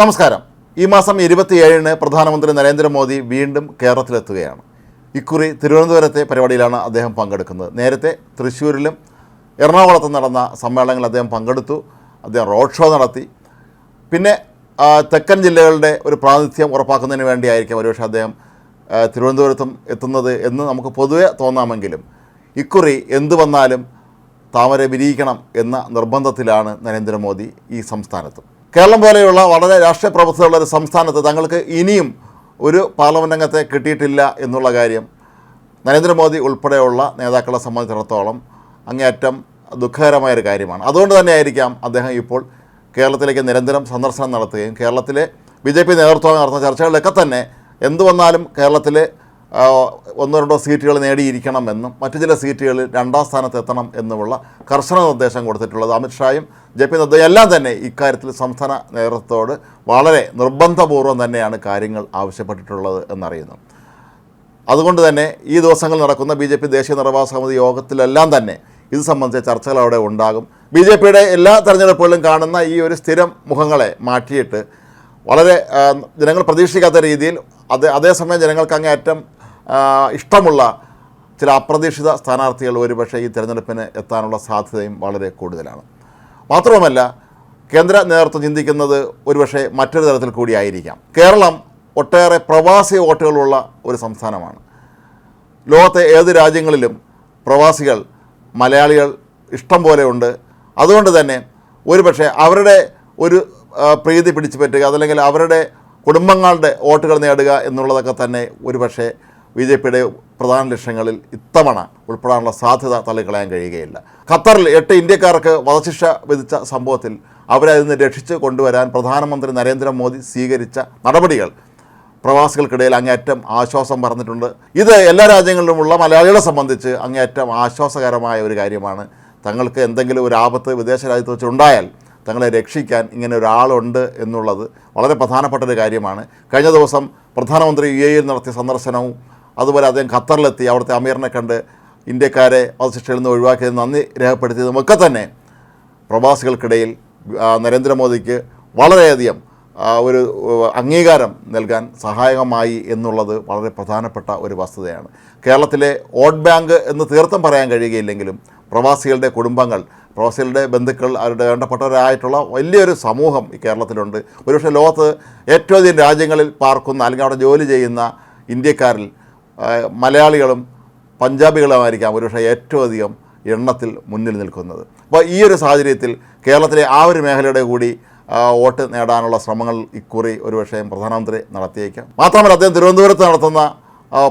നമസ്കാരം. ഈ മാസം ഇരുപത്തിയേഴിന് പ്രധാനമന്ത്രി നരേന്ദ്രമോദി വീണ്ടും കേരളത്തിലെത്തുകയാണ്. ഇക്കുറി തിരുവനന്തപുരത്തെ പരിപാടിയിലാണ് അദ്ദേഹം പങ്കെടുക്കുന്നത്. നേരത്തെ തൃശ്ശൂരിലും എറണാകുളത്തും നടന്ന സമ്മേളനങ്ങളിൽ അദ്ദേഹം പങ്കെടുത്തു. അദ്ദേഹം റോഡ് ഷോ നടത്തി. പിന്നെ തെക്കൻ ജില്ലകളുടെ ഒരു പ്രാതിനിധ്യം ഉറപ്പാക്കുന്നതിന് വേണ്ടിയായിരിക്കും ഒരുപക്ഷെ അദ്ദേഹം തിരുവനന്തപുരത്തും എത്തുന്നത് എന്ന് നമുക്ക് പൊതുവെ തോന്നാമെങ്കിലും ഇക്കുറി എന്തു വന്നാലും താമര വിരിയിക്കണം എന്ന നിർബന്ധത്തിലാണ് നരേന്ദ്രമോദി ഈ സംസ്ഥാനത്തും. കേരളം പോലെയുള്ള വളരെ രാഷ്ട്രീയ പ്രവർത്തകരുള്ള ഒരു സംസ്ഥാനത്ത് തങ്ങൾക്ക് ഇനിയും ഒരു പാർലമെന്റ് അംഗത്തെ കിട്ടിയിട്ടില്ല എന്നുള്ള കാര്യം നരേന്ദ്രമോദി ഉൾപ്പെടെയുള്ള നേതാക്കളെ സംബന്ധിച്ചിടത്തോളം അങ്ങേയറ്റം ദുഃഖകരമായൊരു കാര്യമാണ്. അതുകൊണ്ട് തന്നെയായിരിക്കാം അദ്ദേഹം ഇപ്പോൾ കേരളത്തിലേക്ക് നിരന്തരം സന്ദർശനം നടത്തുകയും കേരളത്തിലെ ബി ജെ പി നേതൃത്വം നടത്തുന്ന ചർച്ചകളിലൊക്കെ തന്നെ എന്തു വന്നാലും കേരളത്തിലെ ഒന്നോ രണ്ടോ സീറ്റുകൾ നേടിയിരിക്കണമെന്നും മറ്റു ചില സീറ്റുകളിൽ രണ്ടാം സ്ഥാനത്ത് എത്തണം എന്നുമുള്ള കർശന നിർദ്ദേശം കൊടുത്തിട്ടുള്ളത് അമിത്ഷായും ജെ പി നദ്ദയും എല്ലാം തന്നെ ഇക്കാര്യത്തിൽ സംസ്ഥാന നേതൃത്വത്തോട് വളരെ നിർബന്ധപൂർവം തന്നെയാണ് കാര്യങ്ങൾ ആവശ്യപ്പെട്ടിട്ടുള്ളത് എന്നറിയുന്നു. അതുകൊണ്ട് തന്നെ ഈ ദിവസങ്ങൾ നടക്കുന്ന ബി ജെ പി ദേശീയ നിർവാഹ സമിതി യോഗത്തിലെല്ലാം തന്നെ ഇത് സംബന്ധിച്ച ചർച്ചകൾ അവിടെ ഉണ്ടാകും. ബി ജെ പിയുടെ എല്ലാ തെരഞ്ഞെടുപ്പുകളിലും കാണുന്ന ഈ ഒരു സ്ഥിരം മുഖങ്ങളെ മാറ്റിയിട്ട് വളരെ ജനങ്ങൾ പ്രതീക്ഷിക്കാത്ത രീതിയിൽ അതേ അതേസമയം ജനങ്ങൾക്ക് അങ്ങേയറ്റം ഇഷ്ടമുള്ള ചില അപ്രതീക്ഷിത സ്ഥാനാർത്ഥികൾ ഒരുപക്ഷെ ഈ തിരഞ്ഞെടുപ്പിന് എത്താനുള്ള സാധ്യതയും വളരെ കൂടുതലാണ്. മാത്രവുമല്ല കേന്ദ്ര നേതൃത്വം ചിന്തിക്കുന്നത് ഒരുപക്ഷെ മറ്റൊരു തരത്തിൽ കൂടിയായിരിക്കാം കേരളം ഒട്ടേറെ പ്രവാസി വോട്ടുകളുള്ള ഒരു സംസ്ഥാനമാണ്. ലോകത്തെ ഏത് രാജ്യങ്ങളിലും പ്രവാസികൾ മലയാളികൾ ഇഷ്ടം പോലെ ഉണ്ട്. അതുകൊണ്ട് തന്നെ ഒരുപക്ഷെ അവരുടെ ഒരു പ്രീതി പിടിച്ചു പറ്റുക അതല്ലെങ്കിൽ അവരുടെ കുടുംബങ്ങളുടെ വോട്ടുകൾ നേടുക എന്നുള്ളതൊക്കെ തന്നെ ഒരുപക്ഷെ ബി ജെ പിയുടെ പ്രധാന ലക്ഷ്യങ്ങളിൽ ഇത്തവണ ഉൾപ്പെടാനുള്ള സാധ്യത തള്ളിക്കളയാൻ കഴിയുകയില്ല. ഖത്തറിൽ എട്ട് ഇന്ത്യക്കാർക്ക് വധശിക്ഷ വിധിച്ച സംഭവത്തിൽ അവരെ അതിൽ നിന്ന് രക്ഷിച്ച് കൊണ്ടുവരാൻ പ്രധാനമന്ത്രി നരേന്ദ്രമോദി സ്വീകരിച്ച നടപടികൾ പ്രവാസികൾക്കിടയിൽ അങ്ങേയറ്റം ആശ്വാസം പറഞ്ഞിട്ടുണ്ട്. ഇത് എല്ലാ രാജ്യങ്ങളിലുമുള്ള മലയാളികളെ സംബന്ധിച്ച് അങ്ങേയറ്റം ആശ്വാസകരമായ ഒരു കാര്യമാണ്. തങ്ങൾക്ക് എന്തെങ്കിലും ഒരു ആപത്ത് വിദേശ രാജ്യത്ത് വെച്ചുണ്ടായാൽ തങ്ങളെ രക്ഷിക്കാൻ ഇങ്ങനെ ഒരാളുണ്ട് എന്നുള്ളത് വളരെ പ്രധാനപ്പെട്ട ഒരു കാര്യമാണ്. കഴിഞ്ഞ ദിവസം പ്രധാനമന്ത്രി യു എയിൽ നടത്തിയ സന്ദർശനവും അതുപോലെ അദ്ദേഹം ഖത്തറിലെത്തി അവിടുത്തെ അമീറിനെ കണ്ട് ഇന്ത്യക്കാരെ വധശിക്ഷയിൽ നിന്ന് ഒഴിവാക്കിയത് നന്ദി രേഖപ്പെടുത്തിയതുമൊക്കെ തന്നെ പ്രവാസികൾക്കിടയിൽ നരേന്ദ്രമോദിക്ക് വളരെയധികം ഒരു അംഗീകാരം നൽകാൻ സഹായകമായി എന്നുള്ളത് വളരെ പ്രധാനപ്പെട്ട ഒരു വസ്തുതയാണ്. കേരളത്തിലെ വോട്ട് ബാങ്ക് എന്ന് തീർത്ഥം പറയാൻ കഴിയുകയില്ലെങ്കിലും പ്രവാസികളുടെ കുടുംബങ്ങൾ പ്രവാസികളുടെ ബന്ധുക്കൾ അവരുടെ വേണ്ടപ്പെട്ടവരായിട്ടുള്ള വലിയൊരു സമൂഹം ഈ കേരളത്തിലുണ്ട്. ഒരുപക്ഷെ ലോകത്ത് ഏറ്റവും അധികം രാജ്യങ്ങളിൽ പാർക്കുന്ന അല്ലെങ്കിൽ അവിടെ ജോലി ചെയ്യുന്ന ഇന്ത്യക്കാരിൽ മലയാളികളും പഞ്ചാബികളുമായിരിക്കാം ഒരുപക്ഷെ ഏറ്റവും അധികം എണ്ണത്തിൽ മുന്നിൽ നിൽക്കുന്നത്. അപ്പോൾ ഈ ഒരു സാഹചര്യത്തിൽ കേരളത്തിലെ ആ ഒരു മേഖലയുടെ കൂടി വോട്ട് നേടാനുള്ള ശ്രമങ്ങൾ ഇക്കുറി ഒരുപക്ഷെ പ്രധാനമന്ത്രി നടത്തിയേക്കാം. മാത്രമല്ല അദ്ദേഹം തിരുവനന്തപുരത്ത് നടത്തുന്ന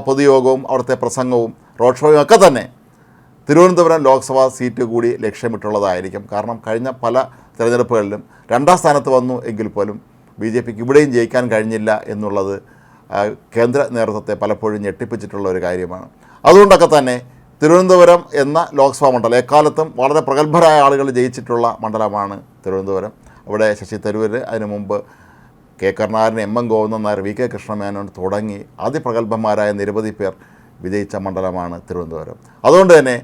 പൊതുയോഗവും അവിടുത്തെ പ്രസംഗവും റോഡ് ഷോയും ഒക്കെ തന്നെ തിരുവനന്തപുരം ലോക്സഭാ സീറ്റ് കൂടി ലക്ഷ്യമിട്ടുള്ളതായിരിക്കും. കാരണം കഴിഞ്ഞ പല തിരഞ്ഞെടുപ്പുകളിലും രണ്ടാം സ്ഥാനത്ത് വന്നു എങ്കിൽ പോലും ബി ജെ പിക്ക് ഇവിടെയും ജയിക്കാൻ കഴിഞ്ഞില്ല എന്നുള്ളത് കേന്ദ്ര നേതൃത്വത്തെ പലപ്പോഴും ഞെട്ടിപ്പിച്ചിട്ടുള്ള ഒരു കാര്യമാണ്. അതുകൊണ്ടൊക്കെ തന്നെ തിരുവനന്തപുരം എന്ന ലോക്സഭാ മണ്ഡലം എക്കാലത്തും വളരെ പ്രഗത്ഭരായ ആളുകൾ ജയിച്ചിട്ടുള്ള മണ്ഡലമാണ് തിരുവനന്തപുരം. അവിടെ ശശി തരൂർ അതിനു മുമ്പ് K. Karunakaran M. M. Govindan Nair V. K. Krishna Menon തുടങ്ങി അതിപ്രഗത്ഭന്മാരായ നിരവധി പേർ വിജയിച്ച മണ്ഡലമാണ് തിരുവനന്തപുരം. അതുകൊണ്ട് തന്നെ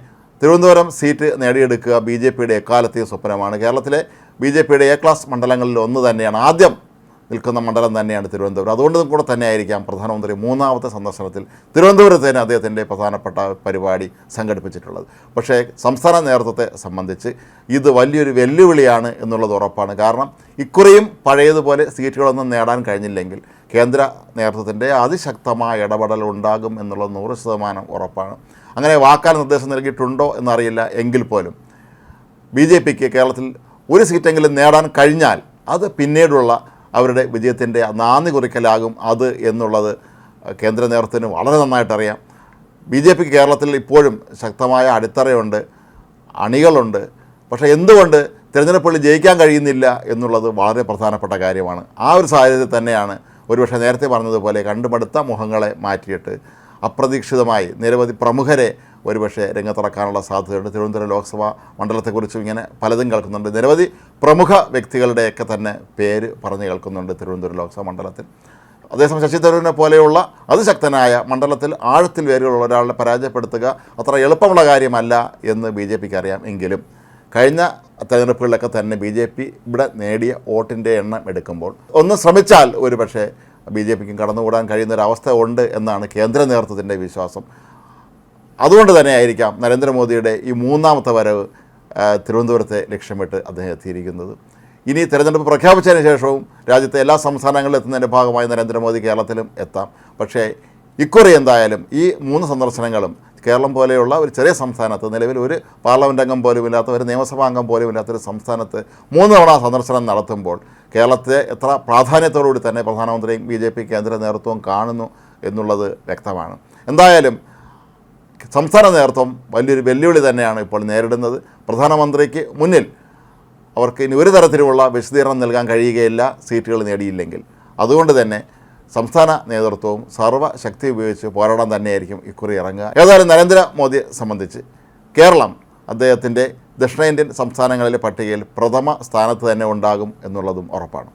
തിരുവനന്തപുരം സീറ്റ് നേടിയെടുക്കുക ബി ജെ പിയുടെ എക്കാലത്തെയും സ്വപ്നമാണ്. കേരളത്തിലെ ബി ജെ പിയുടെ എ ക്ലാസ് മണ്ഡലങ്ങളിൽ ഒന്ന് തന്നെയാണ്. ആദ്യം നിൽക്കുന്ന മണ്ഡലം തന്നെയാണ് തിരുവനന്തപുരം. അതുകൊണ്ട് കൂടെ തന്നെയായിരിക്കാം പ്രധാനമന്ത്രി മൂന്നാമത്തെ സന്ദർശനത്തിൽ തിരുവനന്തപുരത്ത് തന്നെ അദ്ദേഹത്തിന്റെ പ്രധാനപ്പെട്ട പരിപാടി സംഘടിപ്പിച്ചിട്ടുള്ളത്. പക്ഷേ സംസ്ഥാന നേതൃത്വത്തെ സംബന്ധിച്ച് ഇത് വലിയൊരു വെല്ലുവിളിയാണ് എന്നുള്ളത് ഉറപ്പാണ്. കാരണം ഇക്കുറിയും പഴയതുപോലെ സീറ്റുകളൊന്നും നേടാൻ കഴിഞ്ഞില്ലെങ്കിൽ കേന്ദ്ര നേതൃത്വത്തിന്റെ അതിശക്തമായ ഇടപെടൽ ഉണ്ടാകും എന്നുള്ളത് നൂറ് ശതമാനം ഉറപ്പാണ്. അങ്ങനെ വാക്കാൽ നിർദ്ദേശം നൽകിയിട്ടുണ്ടോ എന്നറിയില്ല എങ്കിൽ പോലും ബി ജെ പിക്ക് കേരളത്തിൽ ഒരു സീറ്റെങ്കിലും നേടാൻ കഴിഞ്ഞാൽ അത് പിന്നീടുള്ള അവരുടെ വിജയത്തിന്റെ നാന്ദി കുറിക്കലാകും അത് എന്നുള്ളത് കേന്ദ്ര നേതൃത്വത്തിന് വളരെ നന്നായിട്ടറിയാം. ബി ജെ പിക്ക് കേരളത്തിൽ ഇപ്പോഴും ശക്തമായ അടിത്തറയുണ്ട് അണികളുണ്ട്. പക്ഷേ എന്തുകൊണ്ട് തിരഞ്ഞെടുപ്പുകളിൽ ജയിക്കാൻ കഴിയുന്നില്ല എന്നുള്ളത് വളരെ പ്രധാനപ്പെട്ട കാര്യമാണ്. ആ ഒരു സാഹചര്യത്തിൽ തന്നെയാണ് ഒരുപക്ഷെ നേരത്തെ പറഞ്ഞതുപോലെ കണ്ടുമടുത്ത മുഖങ്ങളെ മാറ്റിയിട്ട് അപ്രതീക്ഷിതമായി നിരവധി പ്രമുഖരെ ഒരുപക്ഷെ രംഗത്തിറക്കാനുള്ള സാധ്യതയുണ്ട്. തിരുവനന്തപുരം ലോക്സഭാ മണ്ഡലത്തെക്കുറിച്ചും ഇങ്ങനെ പലതും കേൾക്കുന്നുണ്ട്. നിരവധി പ്രമുഖ വ്യക്തികളുടെയൊക്കെ തന്നെ പേര് പറഞ്ഞു കേൾക്കുന്നുണ്ട് തിരുവനന്തപുരം ലോക്സഭാ മണ്ഡലത്തിൽ. അതേസമയം ശശി തരൂരിനെ പോലെയുള്ള അതിശക്തനായ മണ്ഡലത്തിൽ ആഴത്തിൽ വേരുകളുള്ള ഒരാളെ പരാജയപ്പെടുത്തുക അത്ര എളുപ്പമുള്ള കാര്യമല്ല എന്ന് ബി ജെ പിക്ക് അറിയാം എങ്കിലും കഴിഞ്ഞ തെരഞ്ഞെടുപ്പുകളിലൊക്കെ തന്നെ ബി ജെ പി ഇവിടെ നേടിയ വോട്ടിന്റെ എണ്ണം എടുക്കുമ്പോൾ ഒന്ന് ശ്രമിച്ചാൽ ഒരു പക്ഷേ ബി ജെ പിക്കും കടന്നുകൂടാൻ കഴിയുന്നൊരവസ്ഥ ഉണ്ട് എന്നാണ് കേന്ദ്ര നേതൃത്വത്തിന്റെ വിശ്വാസം. അതുകൊണ്ട് തന്നെ ആയിരിക്കാം നരേന്ദ്രമോദിയുടെ ഈ മൂന്നാമത്തെ വരവ് തിരുവനന്തപുരത്തെ ലക്ഷ്യമിട്ട് അദ്ദേഹം എത്തിയിരിക്കുന്നത്. ഇനി തിരഞ്ഞെടുപ്പ് പ്രഖ്യാപിച്ചതിന് ശേഷവും രാജ്യത്തെ എല്ലാ സംസ്ഥാനങ്ങളിലും എത്തുന്നതിന്റെ ഭാഗമായി നരേന്ദ്രമോദി കേരളത്തിലും എത്താം. പക്ഷേ ഇക്കുറി എന്തായാലും ഈ മൂന്ന് സന്ദർശനങ്ങളും കേരളം പോലെയുള്ള ഒരു ചെറിയ സംസ്ഥാനത്ത് നിലവിൽ ഒരു പാർലമെന്റ് അംഗം പോലും ഇല്ലാത്ത ഒരു നിയമസഭാ അംഗം പോലും ഇല്ലാത്ത ഒരു സംസ്ഥാനത്ത് മൂന്ന് തവണ സന്ദർശനം നടത്തുമ്പോൾ കേരളത്തെ എത്ര പ്രാധാന്യത്തോടുകൂടി തന്നെ പ്രധാനമന്ത്രിയും ബി ജെ പി കേന്ദ്ര നേതൃത്വവും കാണുന്നു എന്നുള്ളത് വ്യക്തമാണ്. എന്തായാലും സംസ്ഥാന നേതൃത്വം വലിയൊരു വെല്ലുവിളി തന്നെയാണ് ഇപ്പോൾ നേരിടുന്നത്. പ്രധാനമന്ത്രിക്ക് മുന്നിൽ അവർക്ക് ഇനി ഒരു തരത്തിലുമുള്ള വിശദീകരണം നൽകാൻ കഴിയുകയില്ല സീറ്റുകൾ നേടിയില്ലെങ്കിൽ. അതുകൊണ്ട് തന്നെ സംസ്ഥാന നേതൃത്വവും സർവശക്തി ഉപയോഗിച്ച് പോരാടാൻ തന്നെയായിരിക്കും ഇക്കുറി ഇറങ്ങുക. ഏതായാലും നരേന്ദ്രമോദിയെ സംബന്ധിച്ച് കേരളം അദ്ദേഹത്തിന്റെ ദക്ഷിണേന്ത്യൻ സംസ്ഥാനങ്ങളിലെ പട്ടികയിൽ പ്രഥമ സ്ഥാനത്ത് തന്നെ ഉണ്ടാകും എന്നുള്ളതും ഉറപ്പാണ്.